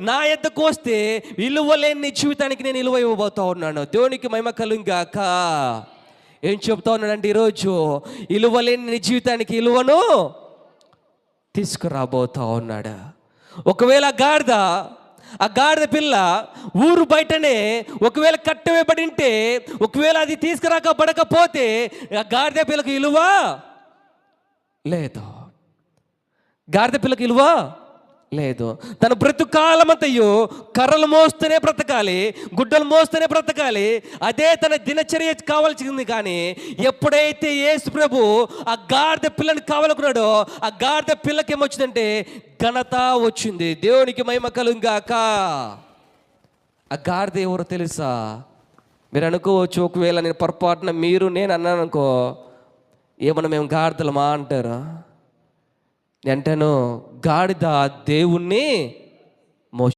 నా ఎద్దకు వస్తే విలువ లేని నీ జీవితానికి నేను విలువ ఇవ్వబోతా ఉన్నాను. దేవునికి మహిమ కలుగాక ఏం చెప్తా ఉన్నానంటే ఈరోజు విలువ నీ జీవితానికి విలువను తీసుకురాబోతా ఉన్నాడు. ఒకవేళ గాడిద ఆ గాడిద పిల్ల ఊరు బయటనే ఒకవేళ కట్టవేయబడి ఉంటే ఒకవేళ అది తీసుకురాక పడకపోతే ఆ గాడిద పిల్లకు విలువ లేదు? గాడిద పిల్లకి విలువ లేదు. తన బ్రతుకాలమంతయు కర్రలు మోస్తూనే బ్రతకాలి గుడ్డలు మోస్తూనే బ్రతకాలి. అదే తన దినచర్య కావాల్సింది కానీ ఎప్పుడైతే యేసు ప్రభు ఆ గాడిద పిల్లని కావాలనుకున్నాడో ఆ గాడిద పిల్లకి ఏమొచ్చిందంటే ఘనత వచ్చింది. దేవునికి మహిమ కలుగాక ఆ గాడిద ఎవరో తెలుసా? మీరు అనుకోవచ్చు ఒకవేళ నేను పొరపాటున మీరు నేను అన్నాను అనుకో ఏమన్నా మేము గాడిదలమా అంటారా? అంటాను గాడిద దేవుణ్ణి మో